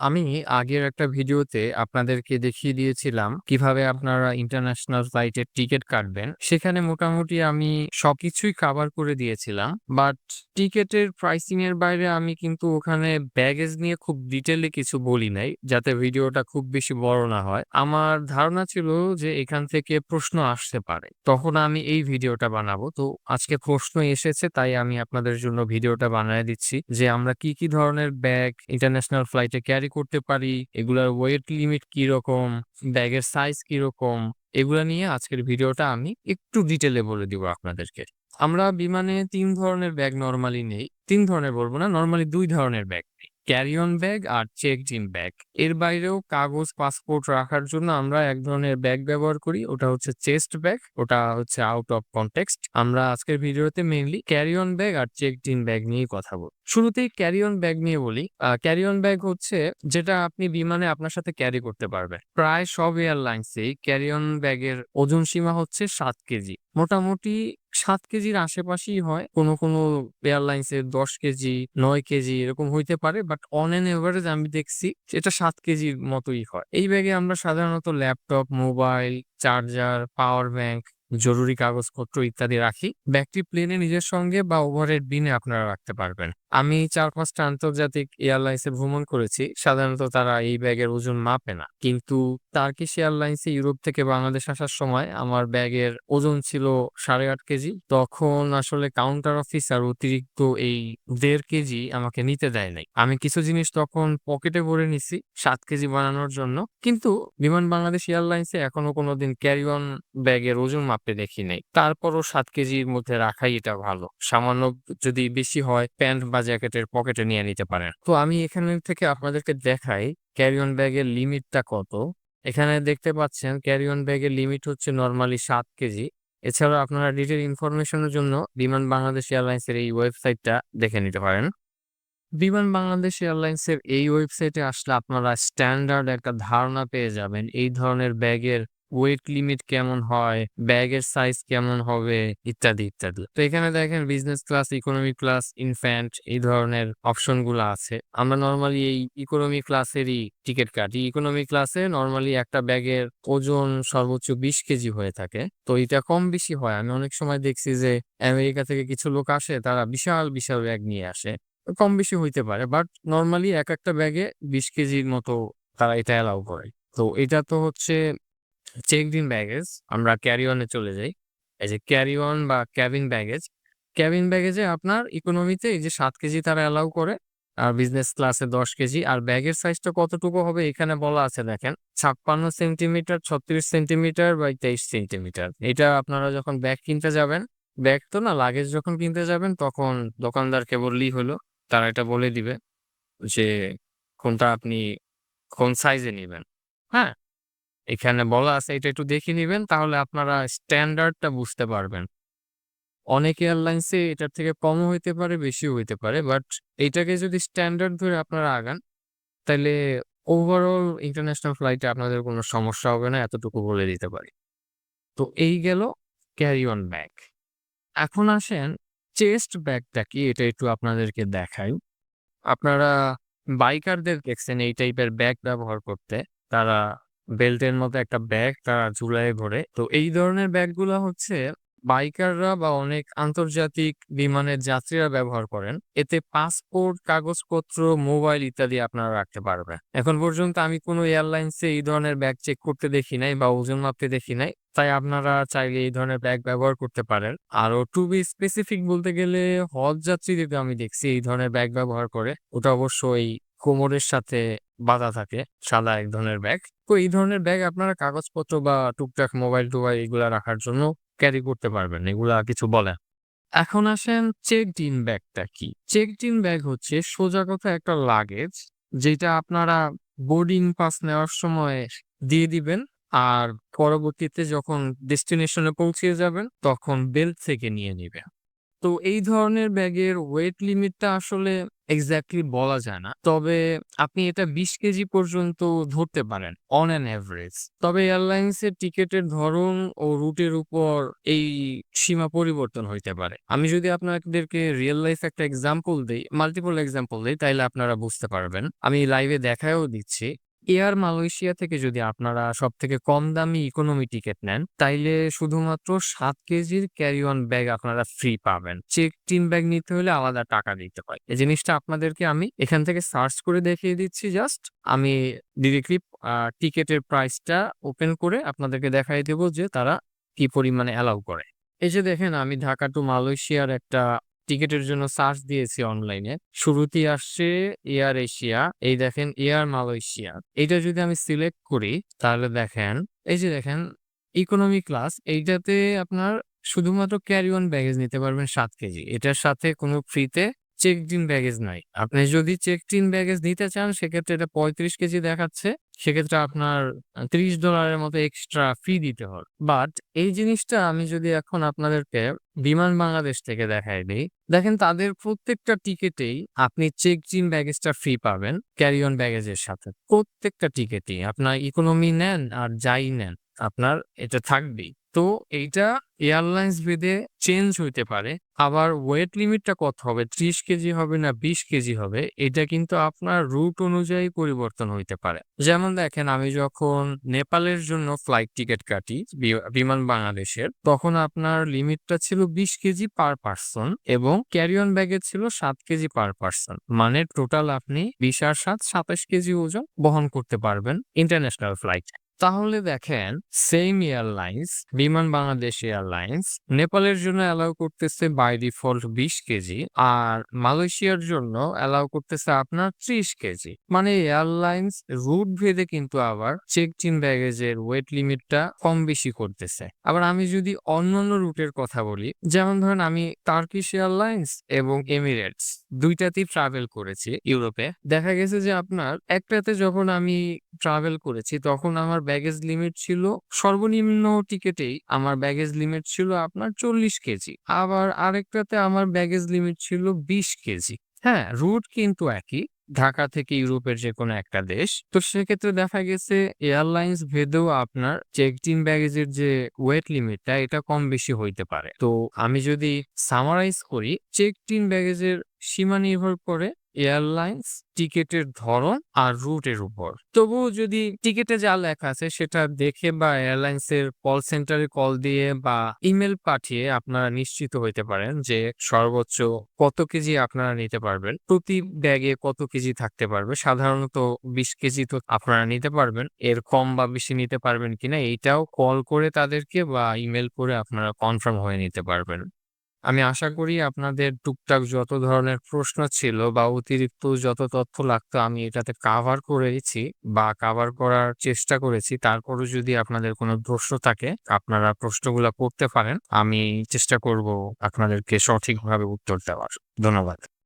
আমি আগের একটা ভিডিওতে আপনাদেরকে দেখিয়ে দিয়েছিলাম কীভাবে আপনারা ইন্টারন্যাশনাল ফ্লাইটের টিকিট কাটবেন। সেখানে মোটামুটি আমি সবকিছুই কভার করে দিয়েছিলাম। বাট টিকেটের প্রাইসিং এর বাইরে আমি কিন্তু ওখানে ব্যাগেজ নিয়ে খুব ডিটেইলে কিছু বলি নাই। যাতে ভিডিওটা খুব বেশি বড় না হয়। আমার ধারণা ছিল যে এখান থেকে প্রশ্ন আসতে পারে। তখন আমি এই ভিডিওটা বানাবো। তো আজকে প্রশ্ন এসেছে তাই আমি আপনাদের জন্য ভিডিওটা বানায়ে দিচ্ছি যে আমরা কি, কি ধরনের ব্যাগ ইন্টারন্যাশনাল ফ্লাইটে ক্যারি করতে পারি, এগুলার ওয়েট লিমিট কীরকম, ব্যাগের সাইজ কীরকম, এগুলা নিয়ে আজকের ভিডিওটা আমি একটু ডিটেলে বলে দিব আপনাদেরকে। আমরা বিমানে তিন ধরনের ব্যাগ নর্মালি নেই। তিন ধরনের বলব না, নর্মালি দুই ধরনের ব্যাগ নেই। ক্যারি অন ব্যাগ আর চেক ইন ব্যাগ। এর বাইরেও কাগজ, পাসপোর্ট রাখার জন্য আমরা এক ধরনের ব্যাগ ব্যবহার করি। ওটা হচ্ছে চেস্ট ব্যাগ। ওটা হচ্ছে আউট অফ কনটেক্সট। আমরা আজকের ভিডিওতে মেইনলি ক্যারিয়ন ব্যাগ আর চেক ইন ব্যাগ নিয়েই কথা বলব। শুরুতেই ক্যারিয়ন ব্যাগ নিয়ে বলি। আ ক্যারি ব্যাগ হচ্ছে যেটা আপনি বিমানে আপনার সাথে ক্যারি করতে পারবেন। প্রায় সব এয়ারলাইন্সেই ক্যারি অন ব্যাগের ওজন সীমা হচ্ছে সাত কেজি। মোটামুটি ৭ কেজির আশেপাশেই হয়। কোনো, কোনো এয়ারলাইন্স এর দশ কেজি, নয় কেজি এরকম হইতে পারে। বাট অন এন এভারেজ আমি দেখছি এটা সাত কেজির মতোই হয়। এই ব্যাগে আমরা সাধারণত laptop, mobile, charger, power bank, জরুরি কাগজপত্র ইত্যাদি রাখি। ব্যাগটি প্লেনে নিজের সঙ্গে বা ওভারের বিনে আপনারা রাখতে পারবেন। আমি ৪-৫ টা আন্তর্জাতিক এয়ারলাইন্সে ভ্রমণ করেছি। সাধারণত তারা এই ব্যাগের ওজন মাপে না। কিন্তু টার্কিশ এয়ারলাইন্সে ইউরোপ থেকে বাংলাদেশ আসার সময় আমার ব্যাগের ওজন ছিল ৮.৫ কেজি। তখন আসলে কাউন্টার অফিসার অতিরিক্ত এই দেড় কেজি আমাকে নিতে দেয় নাই। আমি কিছু জিনিস তখন পকেটে ভরে নিছি সাত কেজি বানানোর জন্য। কিন্তু বিমান বাংলাদেশ এয়ারলাইন্সে এখনও কোনোদিন ক্যারি অন ব্যাগের ওজন মাপতে দেখি নাই। তারপরও সাত কেজির মধ্যে রাখাই এটা ভালো। সামান্য যদি বেশি হয়, প্যান্ট বা জ্যাকেটের পকেটে নিয়ে নিতে পারেন। তো আমি এখানে থেকে আপনাদেরকে দেখাই, ক্যারি অন ব্যাগের লিমিটটা কত। এখানে দেখতে পাচ্ছেন, ক্যারি অন ব্যাগের লিমিট হচ্ছে নরমালি সাত কেজি। এছাড়া আপনারা ডিটেল ইনফরমেশন এর জন্য বিমান বাংলাদেশ এয়ারলাইন্সের এই ওয়েবসাইটটা দেখে নিতে পারেন। বিমান বাংলাদেশ এয়ারলাইন্সের এই ওয়েবসাইটে আসলে আপনারা স্ট্যান্ডার্ড একটা ধারণা পেয়ে যাবেন। এই ধরনের ব্যাগের ওয়েট লিমিট কেমন হয়, ব্যাগের সাইজ কেমন হবে ইত্যাদি, ইত্যাদি। তো এখানে দেখেন business class, economy class, infant এই ধরনের অপশনগুলা আছে। আমরা নর্মালি এই ইকোনমি ক্লাসেরই টিকিট কাটি। ইকোনমি ক্লাসে নরমালি একটা ব্যাগের ওজন সর্বোচ্চ ২০ কেজি হয়ে থাকে। তো এটা কম বেশি হয়। আমি অনেক সময় দেখছি যে আমেরিকা থেকে কিছু লোক আসে তারা বিশাল, বিশাল ব্যাগ নিয়ে আসে। কম বেশি হইতে পারে। বাট নর্মালি এক একটা ব্যাগে ২০ কেজির মতো তারা এটা অ্যালাউ করে। তো এটা তো হচ্ছে চেকড ইন ব্যাগেজ। আমরা ক্যারি অন চলে যাই। এই যে ক্যারি অন বা ক্যাবিন ব্যাগেজ। ক্যাবিন ব্যাগেজে আপনার ইকোনমিতে এই যে সাত কেজি তারা অ্যালাউ করে। আর বিজনেস ক্লাসে ১০ কেজি। আর ব্যাগের সাইজটা কতটুকু হবে এখানে বলা আছে দেখেন। ৫৬ সেন্টিমিটার, ৩৬ সেন্টিমিটার বাই ২৩ সেন্টিমিটার। এটা আপনারা যখন ব্যাগ কিনতে যাবেন, ব্যাগ তো না লাগেজ যখন কিনতে যাবেন তখন দোকানদারকে বললেই হলো। তারা এটা বলে দিবে যে কোনটা আপনি কোন সাইজে নিবেন। হ্যাঁ? এখানে বলা আছে এটা একটু দেখে নেবেন তাহলে আপনারা স্ট্যান্ডার্ডটা বুঝতে পারবেন। অনেক এয়ারলাইন্সে এটার থেকে কমও হইতে পারে, বেশিও হইতে পারে। বাট এইটাকে যদি স্ট্যান্ডার্ড ধরে আপনারা আগান, তাহলে ওভারঅল ইন্টারন্যাশনাল ফ্লাইটে আপনাদের কোনো সমস্যা হবে না এতটুকু বলে দিতে পারি। তো এই গেল ক্যারি অন ব্যাগ। এখন আসেন চেস্ট ব্যাগটা কি এটা একটু আপনাদেরকে দেখাই। আপনারা বাইকারদের দেখছেন এই টাইপের ব্যাগ ব্যবহার করতে। তারা বেল্টের মতো একটা ব্যাগ তারা ঝুলায় ঘোরে। তো এই ধরনের ব্যাগগুলা হচ্ছে বাইকাররা বা অনেক আন্তর্জাতিক বিমানের যাত্রীরা ব্যবহার করেন। এতে পাসপোর্ট, কাগজপত্র, মোবাইল ইত্যাদি আপনারা রাখতে পারবেন। এখন পর্যন্ত আমি কোনো এয়ারলাইন্সে এই ধরনের ব্যাগ চেক করতে দেখি নাই বা ওজন মাপতে দেখি নাই। তাই আপনারা চাইলে এই ধরনের ব্যাগ ব্যবহার করতে পারেন। আরও টু বি স্পেসিফিক বলতে গেলে হজ যাত্রীদেরকে আমি দেখছি এই ধরনের ব্যাগ ব্যবহার করে। ওটা অবশ্যই কোমরের সাথে বাঁধা থাকে। সাদা এক ধরনের ব্যাগ। তো এই ধরনের ব্যাগ আপনারা কাগজপত্র বা টুকটাক মোবাইল-টোবাইল এগুলা রাখার জন্য ক্যারি করতে পারবেন। এগুলা কিছু বলে এখন আসেন চেক ইন ব্যাগটা কি? চেক ইন ব্যাগ হচ্ছে সোজা কথা একটা লাগেজ যেটা আপনারা বোর্ডিং পাস নেওয়ার সময় দিয়ে দিবেন। আর পরবর্তীতে যখন ডেস্টিনেশনে পৌঁছে যাবেন তখন বেল্ট থেকে নিয়ে নিবেন। তো এই ধরনের ব্যাগের ওয়েট লিমিটটা আসলে এক্সাক্টলি বলা যায় না। তবে আপনি এটা ২০ কেজি পর্যন্ত ধরতে পারেন অন অ্যান এভারেজ। তবে এয়ারলাইন্সের টিকেটের ধরন ও রুটের উপর এই সীমা পরিবর্তন হইতে পারে। আমি যদি আপনাদেরকে রিয়েল লাইফ একটা এক্সাম্পল দিই মাল্টিপল এক্সাম্পল দিই, তাইলে আপনারা বুঝতে পারবেন। আমি লাইভে দেখায়ও দিচ্ছি। এয়ার মালয়েশিয়া থেকে যদি আপনারা সব থেকে কম দামি ইকোনমি টিকিট নেন, তাইলে শুধুমাত্র সাত কেজির ক্যারি অন ব্যাগ আপনারা ফ্রি পাবেন। চেক ইন ব্যাগ নিতে হলে আলাদা টাকা দিতে হয়। এই জিনিসটা আপনাদেরকে আমি এখান থেকে সার্চ করে দেখিয়ে দিচ্ছি জাস্ট। আমি ডিরেক্টলি টিকেটের প্রাইসটা ওপেন করে আপনাদেরকে দেখায় দেব যে তারা কি পরিমাণে অ্যালাউ করে। এই যে দেখেন আমি ঢাকা টু মালয়েশিয়ার একটা টিকেটের জন্য সার্চ দিয়েছি অনলাইনে। শুরুতে আসছে এয়ার এশিয়া। এই দেখেন এয়ার মালয়েশিয়া। এটা যদি আমি সিলেক্ট করি তাহলে দেখেন, এই যে দেখেন ইকোনমি ক্লাস এইটাতে আপনার শুধুমাত্র ক্যারি অন ব্যাগেজ নিতে পারবেন সাত কেজি। এটার সাথে কোনো ফ্রিতে চেকড ইন ব্যাগেজ নাই। আপনি যদি চেক ইন ব্যাগেজ নিতে চান সেক্ষেত্রে এটা ৩৫ কেজি দেখাচ্ছে। সেক্ষেত্রে আপনার ত্রিশ $৩০ এর মতো এক্সট্রা ফি দিতে হবে। বাট এই জিনিসটা আমি যদি এখন আপনাদেরকে বিমান বাংলাদেশ থেকে দেখাই দেই, দেখেন তাদের প্রত্যেকটা টিকেটেই আপনি চেক ইন ব্যাগেজটা ফ্রি পাবেন ক্যারি অন ব্যাগেজের সাথে। প্রত্যেকটা টিকেটেই আপনার ইকোনমি নেন আর যাই নেন আপনার এটা থাকবেই। তো এইটা এয়ারলাইন্স ভেদে চেঞ্জ হইতে পারে। আবার ওয়েট লিমিটটা কত হবে? ৩০ কেজি হবে না ২০ কেজি হবে? এটা কিন্তু আপনার রুট অনুযায়ী পরিবর্তন হইতে পারে। যেমন দেখেন আমি যখন নেপালের জন্য ফ্লাইট টিকিট কাটি বিমান বাংলাদেশের, তখন আপনার লিমিটটা ছিল ২০ কেজি পার পারসন এবং ক্যারি অন ব্যাগেজ ছিল সাত কেজি পার পারসন। মানে টোটাল আপনি ২০ আর ৭ ২৭ কেজি ওজন বহন করতে পারবেন ইন্টারন্যাশনাল ফ্লাইটে। তাহলে দেখেন সেম এয়ারলাইন্স বিমান বাংলাদেশ এয়ারলাইন্স নেপালের জন্য অ্যালাউ করতেছে বাই ডিফল্ট ২০ কেজি আর মালয়েশিয়ার জন্য অ্যালাউ করতেছে আপনার ৩০ কেজি। মানে এয়ারলাইন্স রুট ভেদে কিন্তু আবার চেক ইন ব্যাগেজের ওয়েট লিমিটটা কম বেশি করতেছে। আবার আমি যদি অন্যান্য রুটের কথা বলি, যেমন ধরেন আমি টার্কিশ এয়ারলাইন্স এবং এমিরেটস দুইটাতেই ট্রাভেল করেছি ইউরোপে। দেখা গেছে যে আপনার একটাতে যখন আমি ট্রাভেল করেছি তখন আমার ব্যাগেজ লিমিট ছিল সর্বনিম্ন টিকেটেই আমার ব্যাগেজ লিমিট ছিল আপনার ৪০ কেজি। আবার আরেকটাতে আমার ব্যাগেজ লিমিট ছিল ২০ কেজি। হ্যাঁ, রুট কিন্তু একই। ঢাকা থেকে ইউরোপের যে কোনো একটা দেশ। তো সেক্ষেত্রে দেখা গেছে এয়ারলাইন্স ভেদেও আপনার চেকড ইন ব্যাগেজের যে ওয়েট লিমিটটা এটা কম বেশি হইতে পারে। তো আমি যদি সামারাইজ করি চেকড ইন ব্যাগেজের সীমা নির্ভর করে এয়ারলাইন্স, টিকেটের ধরন আর রুটের উপর। তবুও যদি টিকেটে যা লেখা আছে সেটা দেখে বা এয়ারলাইন্সের কল সেন্টারে কল দিয়ে বা ইমেল পাঠিয়ে আপনারা নিশ্চিত হইতে পারেন যে সর্বোচ্চ কত কেজি আপনারা নিতে পারবেন। প্রতি ব্যাগে কত কেজি থাকতে পারবে। সাধারণত ২০ কেজি তো আপনারা নিতে পারবেন। এর কম বা বেশি নিতে পারবেন কিনা এইটাও কল করে তাদেরকে বা ইমেইল করে আপনারা কনফার্ম হয়ে নিতে পারবেন। আমি আশা করি আপনাদের টুকটাক যত ধরনের প্রশ্ন ছিল বা অতিরিক্ত যত তথ্য লাগতো, আমি এটাতে কাভার করেছি বা কাভার করার চেষ্টা করেছি। তারপরও যদি আপনাদের কোনো প্রশ্ন থাকে, আপনারা প্রশ্নগুলো করতে পারেন। আমি চেষ্টা করব আপনাদেরকে সঠিকভাবে উত্তর দেওয়ার। ধন্যবাদ।